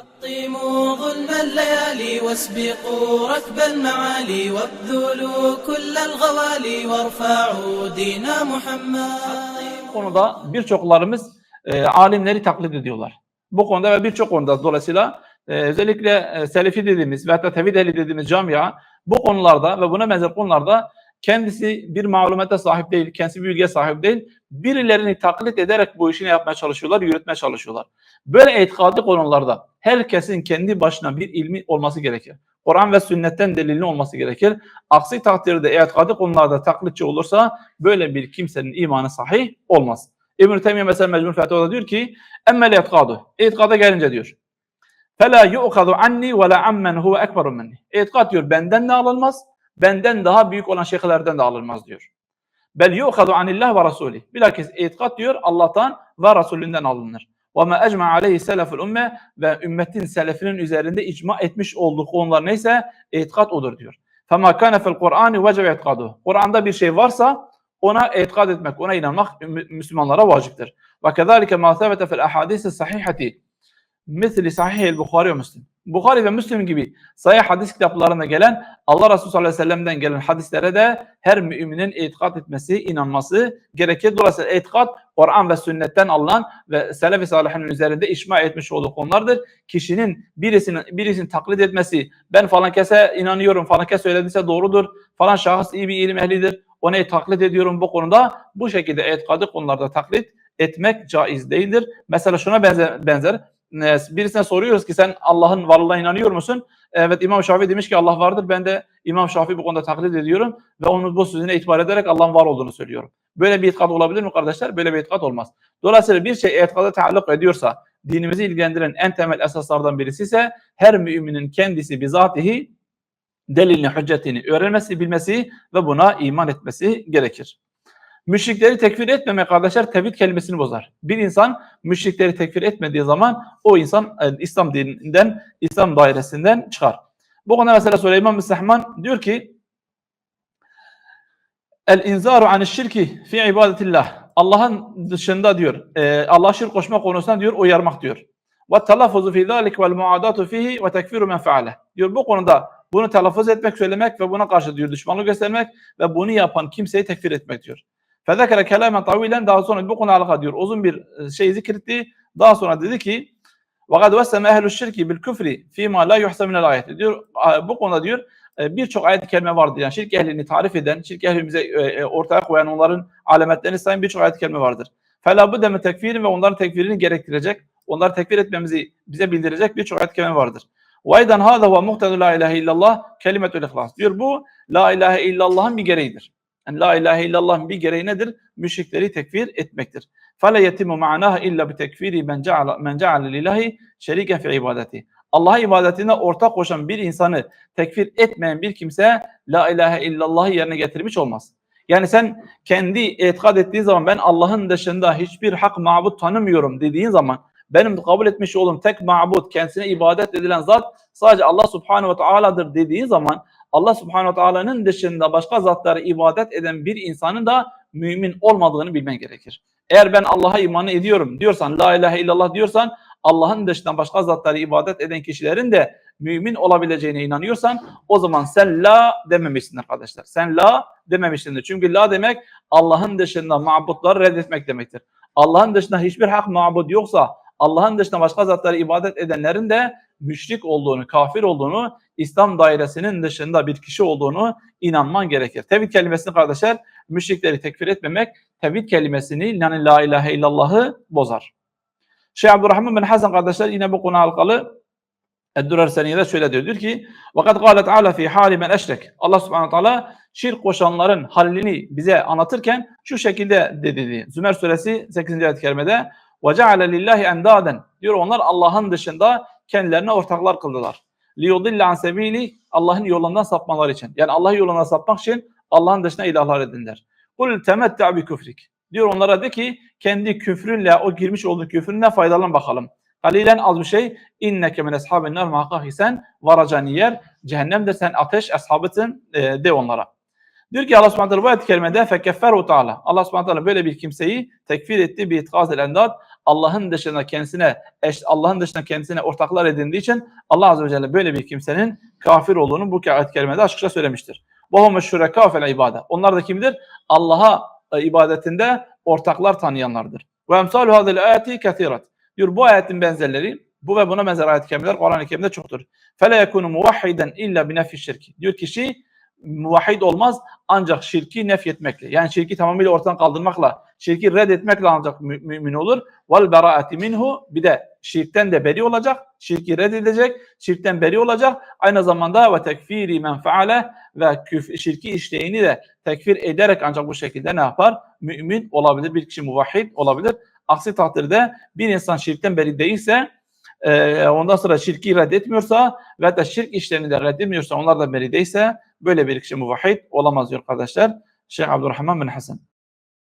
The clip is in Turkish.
حطموا ظلم الليالي واسبقوا ركب المعالي وابذلوا كل الغوالي وارفعوا دين محمد Bu konuda birçoklarımız e, alimleri taklit ediyorlar. Bu konuda ve birçok konuda dolayısıyla e, özellikle e, Selefi dediğimiz ve hatta Tevhid ehli dediğimiz camia bu konularda ve buna benzer konularda kendisi bir malumata sahip değil, kendisi bir bilgiye sahip değil. Birilerini taklit ederek bu işini yapmaya çalışıyorlar, yürütmeye çalışıyorlar. Böyle itikadi konularda herkesin kendi başına bir ilmi olması gerekir. Kur'an ve sünnetten delilin olması gerekir. Aksi takdirde itikadi konularda taklitçi olursa böyle bir kimsenin imanı sahih olmaz. İbn-i Teymiye mesela Mecmul Fetava'da diyor ki emmel itikadu. İtikada gelince diyor. Fela yu'kadu anni ve la ammen huve ekberu minni. İtikat diyor benden de alınmaz, benden daha büyük olan şeyhlerden de alınmaz diyor. Bel yu'kadu anillah ve rasulih. Bilakis itikat diyor Allah'tan ve Resulünden alınır. Ve ma ecma aleyhi seleful ümme ve ümmetin selefinin üzerinde icma etmiş olduğu konular neyse itikat odur diyor. Fema kana fil Kur'ani vecebe itikaduhu. Kur'an'da bir şey varsa ona itikad etmek, ona inanmak Mü- Müslümanlara vaciptir. Ve kezalike ma sebete fil ahadisi sahihati misli sahih Bukhari ve Müslim. Bukhari ve Müslim gibi sahih hadis kitaplarında gelen Allah Resulü sallallahu aleyhi ve sellem'den gelen hadislere de her müminin itikad etmesi, inanması gerekir. Dolayısıyla itikat Kur'an ve sünnetten alınan ve selef-i salihinin üzerinde işma etmiş olduğu konulardır. Kişinin birisinin birisini taklit etmesi, ben falan kese inanıyorum, falan kes söylediyse doğrudur, falan şahıs iyi bir ilim ehlidir, onu taklit ediyorum bu konuda. Bu şekilde itikadi konularda taklit etmek caiz değildir. Mesela şuna benzer, benzer birisine soruyoruz ki sen Allah'ın varlığına inanıyor musun? Evet İmam Şafii demiş ki Allah vardır. Ben de İmam Şafii bu konuda taklit ediyorum ve onun bu sözüne itibar ederek Allah'ın var olduğunu söylüyorum. Böyle bir itikat olabilir mi kardeşler? Böyle bir itikat olmaz. Dolayısıyla bir şey itikada taalluk ediyorsa, dinimizi ilgilendiren en temel esaslardan birisi ise her müminin kendisi bizatihi delilini, hüccetini öğrenmesi, bilmesi ve buna iman etmesi gerekir. Müşrikleri tekfir etmemek kardeşler tevhid kelimesini bozar. Bir insan müşrikleri tekfir etmediği zaman o insan e, İslam dininden, İslam dairesinden çıkar. Bu konuda mesela Süleyman bin Sehman diyor ki El inzaru an şirki fi ibadetillah. Allah'ın dışında diyor, e, Allah'a şirk koşma konusunda diyor uyarmak diyor. Ve telaffuzu fi zalik vel muadatu fihi ve tekfiru men feale. Diyor bu konuda bunu telaffuz etmek, söylemek ve buna karşı diyor düşmanlık göstermek ve bunu yapan kimseyi tekfir etmek diyor. Fezekere kelamen tavilen daha sonra bu konu alaka diyor. Uzun bir şey zikretti. Daha sonra dedi ki وَقَدْ وَسَّمَ اَهْلُ الشِّرْكِ بِالْكُفْرِ ف۪ي مَا لَا يُحْسَ مِنَ الْآيَةِ diyor. Bu konuda diyor birçok ayet-i kerime vardır. Yani şirk ehlini tarif eden, şirk ehlimize e, ortaya koyan onların alametlerini sayan birçok ayet-i kerime vardır. فَلَا بُدَّ مِ tekfirin ve onların tekfirini gerektirecek, onları tekfir etmemizi bize bildirecek birçok ayet-i kerime vardır. وَاَيْدًا هَذَا وَمُقْتَدُ لَا اِلَٰهِ illallah kelimetül ihlas. Diyor bu la ilahe illallah'ın bir gereğidir. Yani la ilahe illallah'ın bir gereği nedir? Müşrikleri tekfir etmektir. Fale yetimu ma'naha illa bi tekfiri men ceale men lillahi şeriken fi ibadeti. Allah'a ibadetine ortak koşan bir insanı tekfir etmeyen bir kimse la ilahe illallah'ı yerine getirmiş olmaz. Yani sen kendi etikad ettiği zaman ben Allah'ın dışında hiçbir hak mabut tanımıyorum dediğin zaman benim kabul etmiş olduğum tek mabut kendisine ibadet edilen zat sadece Allah subhanehu ve teala'dır dediği zaman Allah subhanehu ve teala'nın dışında başka zatlara ibadet eden bir insanın da mümin olmadığını bilmen gerekir. Eğer ben Allah'a iman ediyorum diyorsan, la ilahe illallah diyorsan, Allah'ın dışından başka zatlara ibadet eden kişilerin de mümin olabileceğine inanıyorsan o zaman sen la dememişsin arkadaşlar. Sen la dememişsindir. Çünkü la demek Allah'ın dışında mabutları reddetmek demektir. Allah'ın dışında hiçbir hak mabut yoksa Allah'ın dışında başka zatlara ibadet edenlerin de müşrik olduğunu, kafir olduğunu, İslam dairesinin dışında bir kişi olduğunu inanman gerekir. Tevhid kelimesini kardeşler, müşrikleri tekfir etmemek, tevhid kelimesini yani la ilahe illallah'ı bozar. Şeyh Abdurrahman bin Hasan kardeşler yine bu konu alakalı Eddürer Seniye'de şöyle diyor. Diyor ki وَقَدْ قَالَ تَعَالَى فِي حَالِ مَنْ اَشْرَكْ Allah subhanahu teala şirk koşanların halini bize anlatırken şu şekilde dedi. Zümer suresi 8. ayet-i kerimede وَجَعَلَ لِلّٰهِ اَنْدَادًا diyor onlar Allah'ın dışında kendilerine ortaklar kıldılar. لِيُضِلَّ عَنْ سَب۪يلِ Allah'ın yolundan sapmaları için. Yani Allah'ın yolundan sapmak için Allah'ın dışına ilahlar edinler. قُلْ تَمَتَّعْ بِكُفْرِكِ Diyor onlara de ki kendi küfrünle o girmiş olduğu küfründen faydalan bakalım. Kalilen az bir şey. İnneke min ashabin nar muhakkak sen varacağın yer cehennemde sen ateş ashabısın e, de onlara. Diyor ki Allah subhanahu teala bu ayet-i kerimede fekefferu ta'ala. Allah subhanahu teala böyle bir kimseyi tekfir etti bir itikaz el endad. Allah'ın dışına kendisine eş, Allah'ın dışına kendisine ortaklar edindiği için Allah azze ve celle böyle bir kimsenin kafir olduğunu bu ayet kerimede açıkça söylemiştir. Vahume şureka fel ibadet. Onlar da kimdir? Allah'a e, ibadetinde ortaklar tanıyanlardır. Ve emsalu hadil ayeti kethirat. Diyor bu ayetin benzerleri bu ve buna benzer ayet-i kerimeler Kur'an-ı Kerim'de çoktur. Fele yekunu muvahhiden illa bi nefi şirki. Diyor kişi muvahhid olmaz ancak şirki nefyetmekle. Yani şirki tamamıyla ortadan kaldırmakla, şirki reddetmekle ancak mü- mümin olur. Vel beraati minhu bir de şirkten de beri olacak, şirki reddedecek, şirkten beri olacak. Aynı zamanda ve tekfiri men faale ve küf, şirki işleyeni de tekfir ederek ancak bu şekilde ne yapar? Mümin olabilir, bir kişi muvahhid olabilir. Aksi takdirde bir insan şirkten beri değilse e, ondan sonra şirki reddetmiyorsa ve da şirk işlerini de reddetmiyorsa onlar da beri değilse böyle bir kişi muvahhid olamaz diyor kardeşler. Şeyh Abdurrahman bin Hasan.